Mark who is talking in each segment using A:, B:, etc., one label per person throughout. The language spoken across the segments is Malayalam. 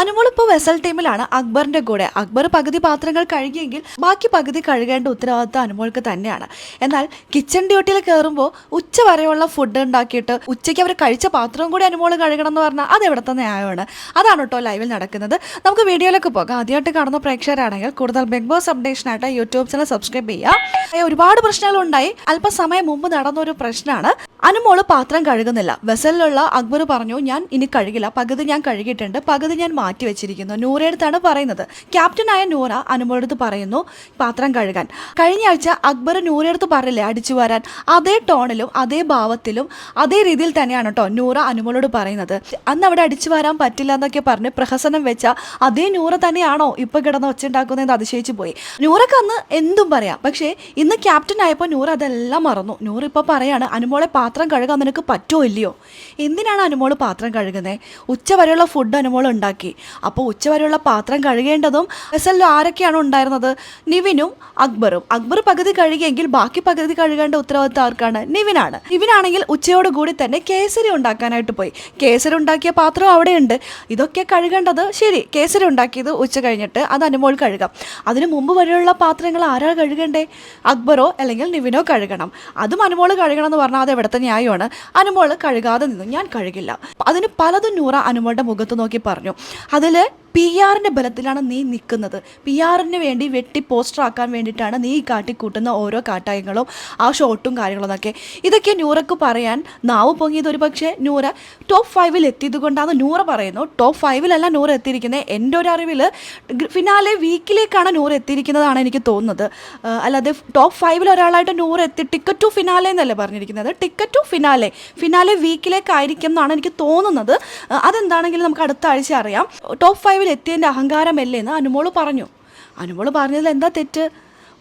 A: അനുമോൾ വെസൽ ടീമിലാണ് അക്ബറിന്റെ കൂടെ. അക്ബർ പകുതി പാത്രങ്ങൾ കഴുകിയെങ്കിൽ ബാക്കി പകുതി കഴുകേണ്ട ഉത്തരവാദിത്തം അനുമോൾക്ക് തന്നെയാണ്. എന്നാൽ കിച്ചൺ ഡ്യൂട്ടിയിൽ കയറുമ്പോൾ ഉച്ച വരെയുള്ള ഫുഡ് ഉണ്ടാക്കിയിട്ട് ഉച്ചയ്ക്ക് അവർ കഴിച്ച പാത്രവും കൂടി അനുമോൾ കഴുകണം എന്ന് പറഞ്ഞാൽ അത് എവിടുത്തെ ന്യായമാണ്? അതാണ് കേട്ടോ ലൈവിൽ നടക്കുന്നത്. നമുക്ക് വീഡിയോയിലേക്ക് പോകാം. ആദ്യമായിട്ട് കാണുന്ന പ്രേക്ഷകരാണെങ്കിൽ കൂടുതൽ ബിഗ് ബോസ് അപ്ഡേഷനായിട്ട് യൂട്യൂബ് ചാനൽ സബ്സ്ക്രൈബ് ചെയ്യുക. ഒരുപാട് പ്രശ്നങ്ങളുണ്ടായി അല്പസമയം മുമ്പ് നടന്ന ഒരു പ്രശ്നമാണ്. അനുമോൾ പാത്രം കഴുകുന്നില്ല. വെസലിലുള്ള അക്ബർ പറഞ്ഞു ഞാൻ ഇനി കഴുകില്ല. പകുതി ഞാൻ കഴുകിയിട്ടുണ്ട്. പകുതി ഞാൻ മാറ്റി വെച്ചിരിക്കുന്നു. നൂറയടുത്താണ് പറയുന്നത്. ക്യാപ്റ്റനായ നൂറ അനുമോളടുത്ത് പറയുന്നു പാത്രം കഴുകാൻ. കഴിഞ്ഞ ആഴ്ച അക്ബർ നൂറയടുത്ത് പറയില്ലേ അടിച്ചു വരാൻ. അതേ ടോണിലും അതേ ഭാവത്തിലും അതേ രീതിയിൽ തന്നെയാണ് കേട്ടോ നൂറ അനുമോളോട് പറയുന്നത്. അന്ന് അവിടെ അടിച്ചു വരാൻ പറ്റില്ല എന്നൊക്കെ പറഞ്ഞ് പ്രഹസനം വെച്ച അതേ നൂറ തന്നെയാണോ ഇപ്പൊ കിടന്ന് ഒച്ചുണ്ടാക്കുന്നതെന്ന് അതിശയിച്ചു പോയി. നൂറക്ക് അന്ന് എന്തും പറയാം. പക്ഷേ ഇന്ന് ക്യാപ്റ്റൻ ആയപ്പോൾ നൂറ അതെല്ലാം മറന്നു. നൂറ് ഇപ്പോൾ പറയാണ് അനുമോളെ പാത്രം കഴുകാൻ നിനക്ക് പറ്റുമോ ഇല്ലയോ? എന്തിനാണ് അനുമോൾ പാത്രം കഴുകുന്നത് ഉച്ചവരെയുള്ള ഫുഡ് അനുമോൾ ഉണ്ടാക്കി. അപ്പോൾ ഉച്ചവരെയുള്ള പാത്രം കഴുകേണ്ടതും വെസലിൽ ആരൊക്കെയാണ് ഉണ്ടായിരുന്നത്? നിവിനും അക്ബറും. അക്ബർ പകുതി കഴുകിയെങ്കിൽ ബാക്കി പകുതി കഴുകേണ്ട ഉത്തരവാദിത്തം ആർക്കാണ്? നിവിനാണ്. നിവിനാണെങ്കിൽ ഉച്ചയോടുകൂടി തന്നെ കേസരി ഉണ്ടാക്കാനായിട്ട് പോയി. കേസരി ഉണ്ടാക്കിയ പാത്രം അവിടെയുണ്ട്. ഇതൊക്കെ കഴുകേണ്ടത് ശരി കേസരി ഉണ്ടാക്കിയത് ഉച്ച കഴിഞ്ഞിട്ട് അത് അനുമോൾ കഴുകാം. അതിനു മുമ്പ് വരെയുള്ള പാത്രങ്ങൾ ആരാ കഴുകണ്ടേ? അക്ബറോ അല്ലെങ്കിൽ നിവിനോ കഴുകണം. അതും അനുമോൾ കഴുകണം എന്ന് പറഞ്ഞാൽ അത് എവിടുത്തെ ന്യായമാണ്. അനുമോൾ കഴുകാതെ നിന്നു. ഞാൻ കഴുകില്ല. അതിന് പലതും നൂറ അനുമോളുടെ മുഖത്ത് നോക്കി പറഞ്ഞു. അതിൽ പി ആറിന്റെ ബലത്തിലാണ് നീ നിൽക്കുന്നത്. പി ആറിന് വേണ്ടി വെട്ടി പോസ്റ്റർ ആക്കാൻ വേണ്ടിയിട്ടാണ് നീ കാട്ടിക്കൂട്ടുന്ന ഓരോ കാട്ടായങ്ങളും ആ ഷോട്ടും കാര്യങ്ങളൊക്കെ ഇതൊക്കെ നൂറക്ക് പറയാൻ നാവ് പൊങ്ങിയത് ഒരു പക്ഷേ നൂറ ടോപ്പ് ഫൈവിൽ എത്തിയത് കൊണ്ടാണ് നൂറ പറയുന്നു ടോപ്പ് ഫൈവിലല്ല നൂറ എത്തിയിരിക്കുന്നത് എന്റെ ഒരു അറിവിൽ ഫിനാലെ വീക്കിലേക്കാണ് നൂറ എത്തിയിരിക്കുന്നതാണ് എനിക്ക് തോന്നുന്നത്. അല്ലാതെ ടോപ്പ് ഫൈവിൽ ഒരാളായിട്ട് നൂറ് എത്തി ടിക്കറ്റ് ടു ഫിനാലെ എന്നല്ലേ പറഞ്ഞിരിക്കുന്നത്. ടിക്കറ്റ് ടു ഫിനാലെ ഫിനാലെ വീക്കിലേക്കായിരിക്കും എന്നാണ് എനിക്ക് തോന്നുന്നത്. അതെന്താണെങ്കിലും നമുക്ക് അടുത്ത ആഴ്ച അറിയാം. ടോപ്പ് ഫൈവിൽ എത്തിയതിന്റെ അഹങ്കാരമല്ലേ എന്ന് അനുമോൾ പറഞ്ഞു. അനുമോൾ പറഞ്ഞതിൽ എന്താ തെറ്റ്?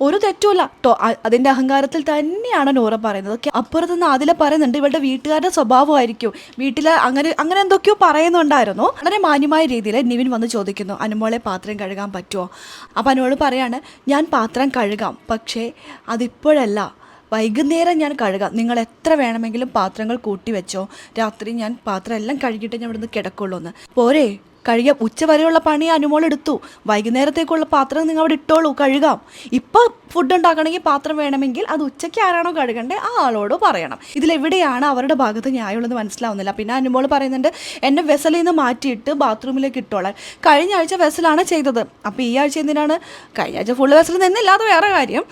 A: ഒരു തെറ്റുമല്ല. ടോ അതിന്റെ അഹങ്കാരത്തിൽ തന്നെയാണ് നൂറ പറയുന്നത്. ഒക്കെ അപ്പുറത്ത് നിന്ന് അതിലെ പറയുന്നുണ്ട് ഇവളുടെ വീട്ടുകാരുടെ സ്വഭാവമായിരിക്കും. വീട്ടിൽ അങ്ങനെ അങ്ങനെ എന്തൊക്കെയോ പറയുന്നുണ്ടായിരുന്നു. വളരെ മാന്യമായ രീതിയിൽ നിവിൻ വന്ന് ചോദിക്കുന്നു അനുമോളെ പാത്രം കഴുകാൻ പറ്റുമോ അപ്പോൾ അനുമോൾ പറയാണ് ഞാൻ പാത്രം കഴുകാം. പക്ഷേ അതിപ്പോഴല്ല. വൈകുന്നേരം ഞാൻ കഴുകാം. നിങ്ങൾ എത്ര വേണമെങ്കിലും പാത്രങ്ങൾ കൂട്ടി വെച്ചോ. രാത്രി ഞാൻ പാത്രം എല്ലാം കഴുകിയിട്ട് ഞാൻ ഇവിടുന്ന് കിടക്കുള്ളൂ എന്ന് പോരെ കഴുകിയ ഉച്ചവരെയുള്ള പണി അനുമോൾ എടുത്തു. വൈകുന്നേരത്തേക്കുള്ള പാത്രം നിങ്ങൾ അവിടെ ഇട്ടോളൂ കഴുകാം. ഇപ്പോൾ ഫുഡ് ഉണ്ടാക്കണമെങ്കിൽ പാത്രം വേണമെങ്കിൽ അത് ഉച്ചയ്ക്ക് ആരാണോ കഴുകണ്ടേ ആ ആളോട് പറയണം. ഇതിലെവിടെയാണ് അവരുടെ ഭാഗത്ത് ന്യായമുള്ളത് മനസ്സിലാവുന്നില്ല. പിന്നെ അനുമോൾ പറയുന്നുണ്ട് എന്നെ വെസലിൽ നിന്ന് മാറ്റിയിട്ട് ബാത്റൂമിലേക്ക് ഇട്ടോളാൻ. കഴിഞ്ഞ ആഴ്ച വെസലാണ് ചെയ്തത്. അപ്പോൾ ഈ ആഴ്ച എന്തിനാണ്? കഴിഞ്ഞ ആഴ്ച ഫുള്ള് വെസൽ നിന്നില്ല അത് വേറെ കാര്യം.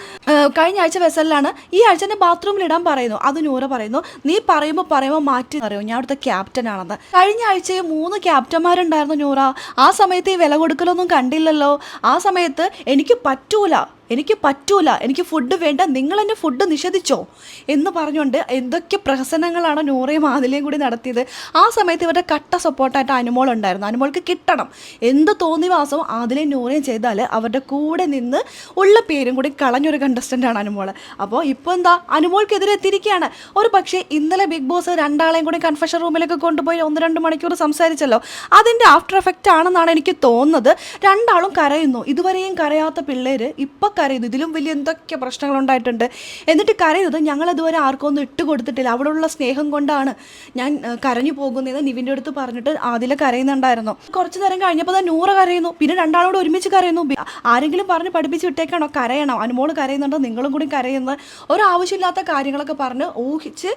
A: കഴിഞ്ഞ ആഴ്ച വെസലിലാണ്. ഈ ആഴ്ച എന്നെ ബാത്റൂമിൽ ഇടാൻ പറയുന്നു. അത് നൂറ് പറയുന്നു നീ പറയുമ്പോൾ പറയുമ്പോൾ മാറ്റി അറിയോ ഞാൻ അവിടുത്തെ ക്യാപ്റ്റൻ ആണെന്ന്. കഴിഞ്ഞ ആഴ്ച മൂന്ന് ക്യാപ്റ്റന്മാരുണ്ടായിരുന്നു നൂറ ആ സമയത്ത് ഈ വില കൊടുക്കലൊന്നും കണ്ടില്ലല്ലോ ആ സമയത്ത് എനിക്ക് പറ്റൂല എനിക്ക് പറ്റൂല എനിക്ക് ഫുഡ് വേണ്ട നിങ്ങൾ എന്നെ ഫുഡ് നിഷേധിച്ചോ? എന്ന് പറഞ്ഞുകൊണ്ട് എന്തൊക്കെ പ്രഹസനങ്ങളാണ് നൂറയും ആദിലയും കൂടി നടത്തിയത്. ആ സമയത്ത് ഇവരുടെ കട്ട സപ്പോർട്ടായിട്ട് അനുമോൾ ഉണ്ടായിരുന്നു. അനുമോൾക്ക് കിട്ടണം. എന്ത് തോന്നിവാസവും ആദിലയും നൂറയും ചെയ്താൽ അവരുടെ കൂടെ നിന്ന് ഉള്ള പേരും കൂടി കളഞ്ഞൊരു കണ്ടസ്റ്റന്റാണ് അനുമോൾ അപ്പോൾ ഇപ്പോൾ എന്താ? അനുമോൾക്കെതിരെ എത്തിയിരിക്കുകയാണ് ഒരു പക്ഷേ ഇന്നലെ ബിഗ് ബോസ് രണ്ടാളെയും കൂടി കൺഫഷൻ റൂമിലേക്ക് കൊണ്ടുപോയി ഒന്ന് രണ്ട് മണിക്കൂർ സംസാരിച്ചല്ലോ. അതിന്റെ ആഫ്റ്റർ എഫക്റ്റ് ആണെന്നാണ് എനിക്ക് തോന്നുന്നത്. രണ്ടാളും കരയുന്നു. ഇതുവരെയും കരയാത്ത പിള്ളേർ ഇപ്പം കരയുന്നു. ഇതിലും വലിയ എന്തൊക്കെ പ്രശ്നങ്ങൾ ഉണ്ടായിട്ടുണ്ട് എന്നിട്ട് കരയുന്നത് ഞങ്ങൾ ഇതുവരെ ആർക്കും ഒന്നും ഇട്ട് കൊടുത്തിട്ടില്ല അവിടെയുള്ള സ്നേഹം കൊണ്ടാണ് ഞാൻ കരഞ്ഞു പോകുന്നത് നിവിന്റെ അടുത്ത് പറഞ്ഞിട്ട് ആദ്യം കരയുന്നുണ്ടായിരുന്നു. കുറച്ച് നേരം കഴിഞ്ഞപ്പോൾ തന്നെ നൂറ് കരയുന്നു. പിന്നെ രണ്ടാളോട് ഒരുമിച്ച് കരയുന്നു. ആരെങ്കിലും പറഞ്ഞ് പഠിപ്പിച്ച് വിട്ടേക്കാണോ? കരയണം. അനുമോൾ കരയുന്നുണ്ടോ. നിങ്ങളും കൂടി കരയുന്നത് ഒരാവശ്യമില്ലാത്ത കാര്യങ്ങളൊക്കെ പറഞ്ഞ് ഊഹിച്ച്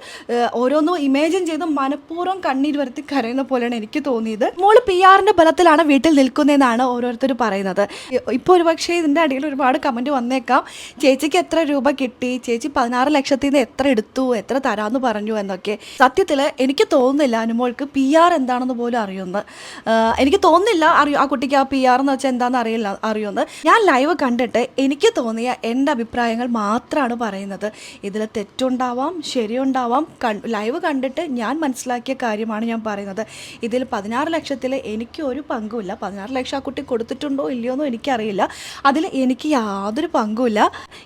A: ഓരോന്നും ഇമേജിൻ ചെയ്ത് മനഃപൂർവം കണ്ണീർ വരുത്തി കരയുന്ന പോലെയാണ് എനിക്ക് തോന്നിയത്. മോൾ പി ആറിന്റെ ബലത്തിലാണ് വീട്ടിൽ നിൽക്കുന്നതെന്നാണ് ഓരോരുത്തർ പറയുന്നത്. ഇപ്പോൾ ഒരു പക്ഷേ ഇതിന്റെ അടിയിൽ ഒരുപാട് കമന്റ് വന്നേക്കാം. ചേച്ചിക്ക് എത്ര രൂപ കിട്ടി? ചേച്ചി പതിനാറ് ലക്ഷത്തിൽ നിന്ന് എത്ര എടുത്തു? എത്ര തരാമെന്ന് പറഞ്ഞു എന്നൊക്കെ. സത്യത്തിൽ എനിക്ക് തോന്നുന്നില്ല അനുമോൾക്ക് പി ആർ എന്താണെന്ന് പോലും അറിയുമെന്ന്. എനിക്ക് തോന്നുന്നില്ല അറിയോ ആ കുട്ടിക്ക് ആ പി ആർ എന്ന് വെച്ചാൽ എന്താണെന്ന് അറിയില്ല അറിയുമെന്ന്. ഞാൻ ലൈവ് കണ്ടിട്ട് എനിക്ക് തോന്നിയ എന്റെ അഭിപ്രായങ്ങൾ മാത്രമാണ് പറയുന്നത്. ഇതിൽ തെറ്റുണ്ടാവാം ശരിയുണ്ടാവാം. ലൈവ് കണ്ടിട്ട് ഞാൻ മനസ്സിലാക്കിയ കാര്യമാണ് ഞാൻ പറയുന്നത്. ഇതിൽ പതിനാറ് ലക്ഷത്തിൽ എനിക്ക് ഒരു പങ്കുമില്ല. പതിനാറ് ലക്ഷം ആ കുട്ടി കൊടുത്തിട്ടുണ്ടോ ഇല്ലയോ എന്നോ എനിക്കറിയില്ല. അതിൽ എനിക്ക് യാതൊരു പങ്കുമില്ല.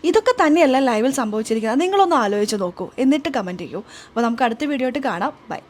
A: ഇതൊക്കെ തന്നെയല്ല ലൈവിൽ സംഭവിച്ചിരിക്കുന്നത്. നിങ്ങളൊന്ന് ആലോചിച്ച് നോക്കൂ. എന്നിട്ട് കമന്റ് ചെയ്യൂ. അപ്പോൾ നമുക്ക് അടുത്ത വീഡിയോ ആയിട്ട് കാണാം. ബൈ